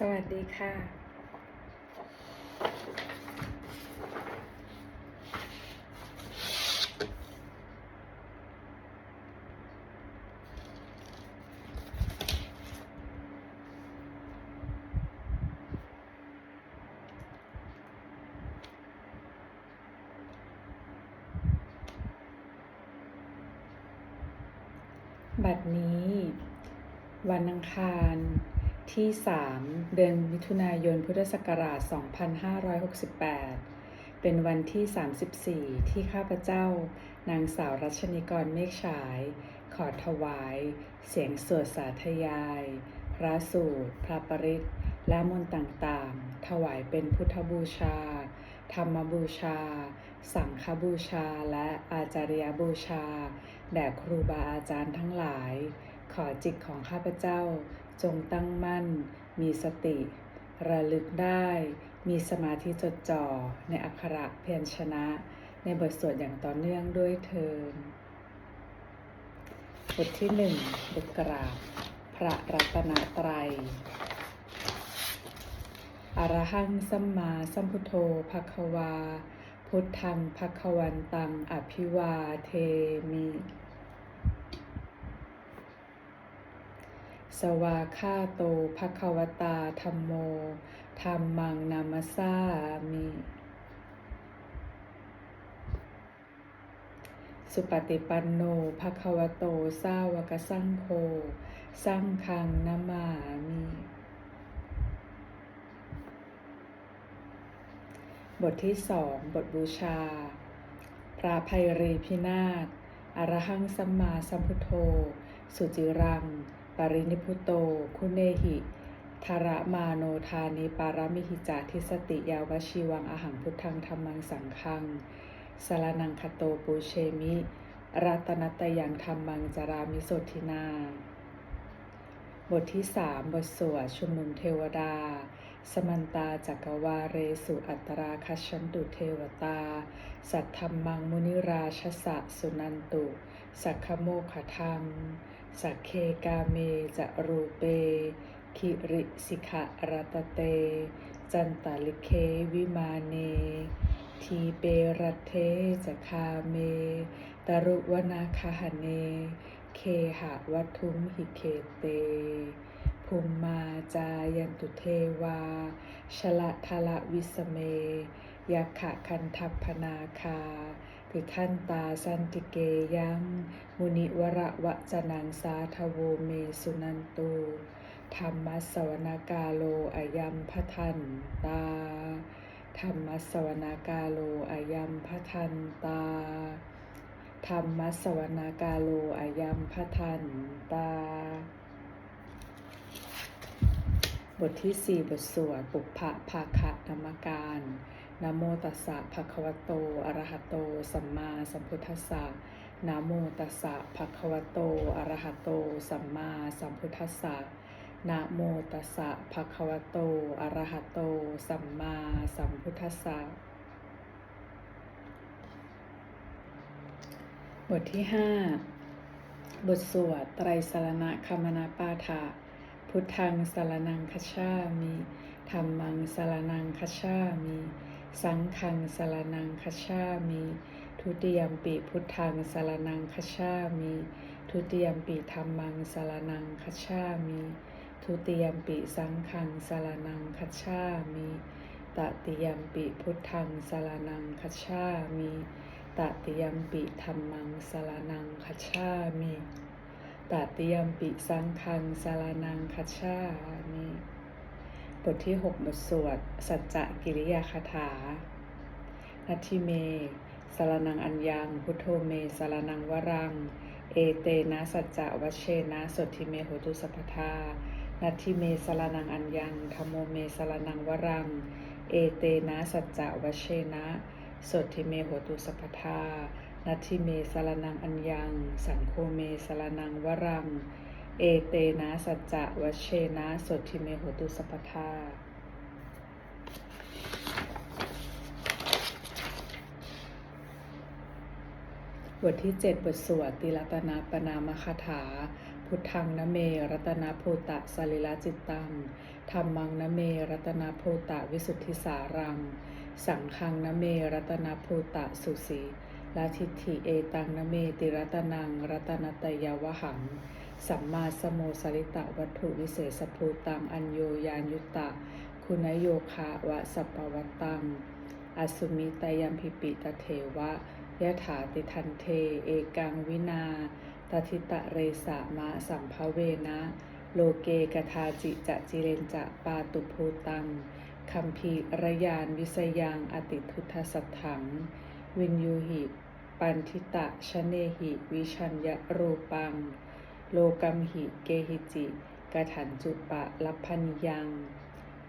สวัสดีค่ะ บัดนี้ วันอังคาร ที่ 3 เดือนมิถุนายนพุทธศักราช 2568 เป็นวันที่ 34 ที่ข้าพเจ้านางสาวรัชนิกรเมฆฉาย ขอถวาย เสียงสวดสาธยาย พระสูตร พระปริตและมนต์ต่างๆ ถวายเป็นพุทธบูชา ธรรมบูชา สังฆบูชา และอาจาริยบูชา แด่ครูบาอาจารย์ทั้งหลาย ขอจิตของข้าพเจ้า จงตั้งมั่น มีสติ ระลึกได้ มีสมาธิจดจ่อ ในอักขระเพียรชนะ ในบทสวดอย่างต่อเนื่องด้วยเทินบทที่หนึ่งบทกราบ พระรัตนตรัยอรหังสัมมาสัมพุทโธภะคะวา พุทธังภะคะวันตัง อภิวาเทมิ ส วาคาโตภะคะวตาธรรมโมธรรมังนามัสามิ สุปฏิปันโนภะคะวโตสาวกสังโฆสังฆังนามามิ บทที่สองบทบูชา พระภัยรีพินาศอรหังสัมมาสัมพุทโธ สุจิรัง ปรินิพุโต คุเนหิธาระมาโนทานิปารมิหิจาทิสติยาวชีวังอาหังพุทธังธรรมังสังคังสารนังคโตปูเชมิรัตนัตยังธรรมังจารามิโสทินา บทที่สามบทสวดชุมนุมเทวดา สมันตาจักวาเรสุอัตราคัชันตุเทวตา สัทธรรมังมุนิราชสะสุนันตุ สักขโมขธรรม สักเคกาเมจะรูเป คิริสิขะรัตเต จันตาลิเควิมาเน ทีเปรัตเทจะคาเม ตรุวนาคาหเน เคหะวัทุมหิเคเต ภูมิมาจายันตุเทวา ชละทละวิสเมยักขะคันทัพพนาคาติขันตาสันติเกยังมุนิวระวะจนังสาทโวเมสุนันตุธรรมสวนากาโลอายัมพทันตา ธรรมสวนากาโลอายัมพทันตา ธรรมสวนากาโลอายัมพทันตา บทที่ 4 บทสวดปุพพะภาคะนมการนโมตัสสะภะคะวะโตอะระหะโต สัมมาสัมพุทธัสสะนโมตัสสะภะคะวะโตอะระหะโต สัมมาสัมพุทธัสสะนะโมตัสสะภะคะวะโตอะระหะโต สัมมาสัมพุทธัสสะบทที่ 5 บทสวดไตรสรณะคมนาปาฐะ พุทธังสารนังคชามิธรรมังสารนังคชามิ สังฆังสารนังคชามิ ทุติยมปิพุทธังสารนังคชามิ ทุติยมปิธรรมังสารนังคชามิ ทุติยมปิสังฆังสารนังคชามิตติยมปิพุทธังสารนังคชามิตติยมปิธรรมังสารนังคชามิ ตติยมปิสังฆังสารนังคชามิบทที่6บทสวด สัจจะกิริยาคาถานัตถิเมสารนังอัญญัง พุทโธเมสารนังวรัง เอเตนะสัจจะวัชเชนะสดทิเมโหตุสัพพทานัตถิเมสารนังอัญญังธรรมโมเมสารนังวรัง เอเตนะสัจจะวัชเชนะสดทิเมโหตุสัพพทา นัตถิเมสารนังอัญญัง สังโฆเมสารนังวรัง เอเตนะสัจจะวเชนะสดทิเมโหตุสัพพทาบทที่ 7 บทสวดติรัตนาปนามคาถา พุทธังนะเม รัตนาโพตะสลิลาจิตตังธรรมังนะเม รัตนาโพตะวิสุทธิสารัง สังฆังนะเม รัตนาโพตะสุสี ลาทิฏฐิเอตังนเมติรัตนังรัตนตยาวหัง สัมมาสโมสริตะวัตถุวิเศษภูตังอัญโยยานยุตตะ คุณโยคะวะสัปวัตตังอสุมิตยัมพิปิตเทวะยะถาติทันเท เอกังวินาตทิตะเรสามะสัมภเวนะ โลเกกทาจิจะจิเรนจะปาตุภูตังคัมภีรยานวิสยังอติทุทธสัทถัง วินยูหิ ปันทิตะชะเนหิ วิชัญญรูปัง โลกัมหิเกหิจิกถันจุปะลัพพนิยัง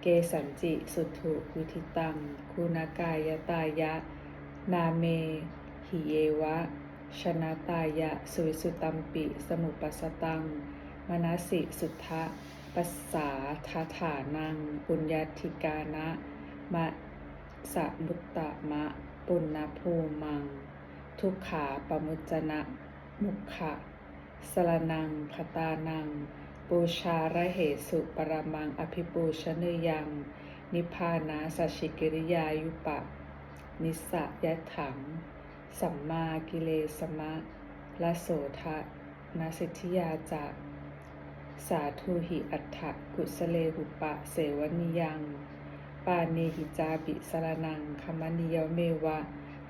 เกสันจิสุถุวิธิตัง คุณากายตายะ นาเม หิเยวะ ชนะตายะ สุวิสุตัมปิ สมุปัสตัง มนสิสุทธะปัสสาทาฐานัง ปุญญาธิกานะ มะสะมุตตะมะ ปุณณภูมัง ทุกขาปมุจจนะ มุขะสรนังคตานัง ปูชาระเหสุปรมังอภิปูชนยัง นิพานาสชิกิริยายุปะ นิสสะยะถัง สัมมากิเลสมะละโสทะนาสิทธิยาจะสาธุหิอัฏฐกุสเลหุปะเสวนิยัง ปาเนหิจาบิสรนังคมนิยเมวะ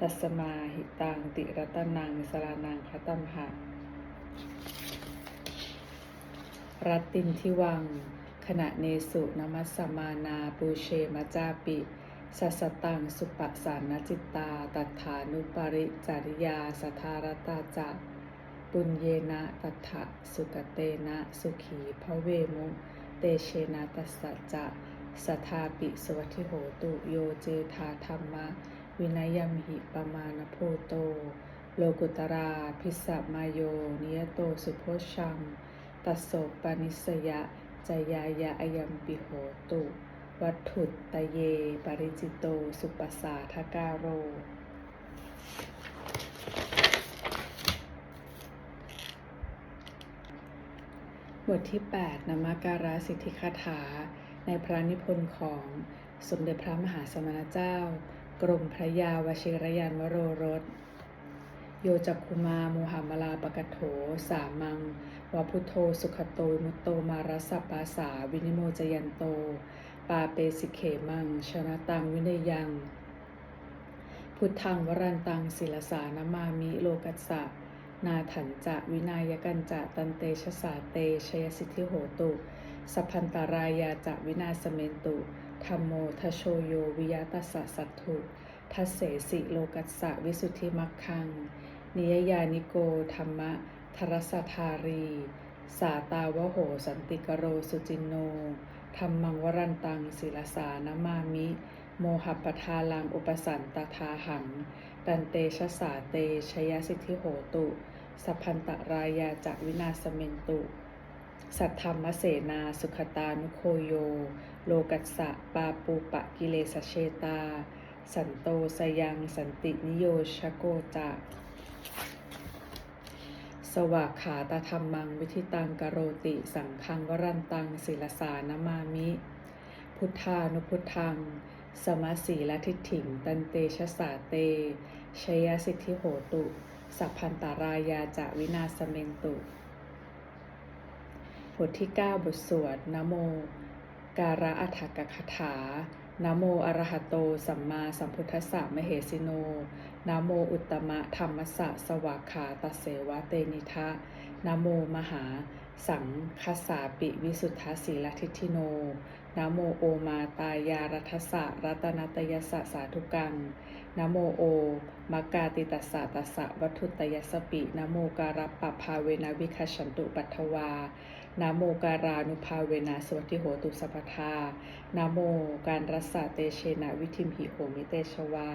ตัสมาหิตังติรัตนังสรนังคตัมหะ รัตตินทิวัง ขณะเนสุนมัสสมานาปูเชมาจาปิ สัสตังสุปสานจิตตา ตัฏฐานุปริจาริยาสทารตาจะปุญเยนะตัฏฐะสุกเตนะสุขีพระเวมุ เตเชนะตัสสะจะสทาปิสวัสทิโหตุโยเจธาธรรมะ วินัยยมหิปมาณโพโต โลกุตรา พิสสะมาโย นิยโตสุโพชังตัสโสปานิสยะจายายะอยัมปิโหตุ วัตถุตตะเย ปริจิโต สุปัสสาทกาโร บทที่ 8นามการาสิทธิคาถา ในพระนิพนธ์ของสมเด็จพระมหาสมณเจ้า กรมพระยาวชิรยานวโรรส โยจักคุมาโมหามลาปกโถ สามังวพุทโธสุขโตมุตโตมารสสปปาสาวินิโมจยันโต ปาเปสิเขมัง ชนะตังวินยัง พุทธังวรันตังศิลสานามามิโลกัสสะนาถันจะวินายกันจะตันเตชะสาเตชยสิทธิโหตุ สัพพันตารายาจะวินาสเมนตุ ธรรมโมทโชโยวิยตัสสะสัตถุทัสเสสิโลกัสสะวิสุทธิมักคัง นิยยานิโกธรรมะทรสธารี สาตาวโหสันติกโรสุจินโนธรรมังวรันตังศิลสานามามิ โมหปทาลังอุปสันตทาหัง ตันเตชะสาเตชยสิทธิโหตุ สัพพันตรายาจากวินาสเมนตุ สัทธรรมเสนาสุขตานุโคโย โลกัสสะปาปูปะกิเลสเชตา สันโตสยังสันตินิโยชโกจะสวากขาตธรรมังวิธิตังกโรติสังฆังวรันตังศิลสานามามิ พุทธานุพุทธัง สมาสีละทิฏฐิง ตันเตชะสาเตชยสิทธิโหตุ สัพพันตารายาจะวินาสเมนตุ บทที่ 9 บทสวดนโม การะอัฏฐกคถานโมอระหะโต สัมมาสัมพุทธัสสะมเหสิโนนโมอุตตมะธรรมสสะสวากขาตเสวะเตนิทะนโมมหา สังคสาปิวิสุทธาสีลทิทิโนนโมโอมาตายารัทสะรัตนตยสสะสาธุกังนโมโอมากาติตัสสะตัสสะวัตถุตยสปินโมการัปปภาเวนะวิคชชันตุปัทวา นโมการานุภาเวนะสวัสดิโหตุสัพทานโมการรัสสะเตเชนะวิธิมหิโหมิเตชวา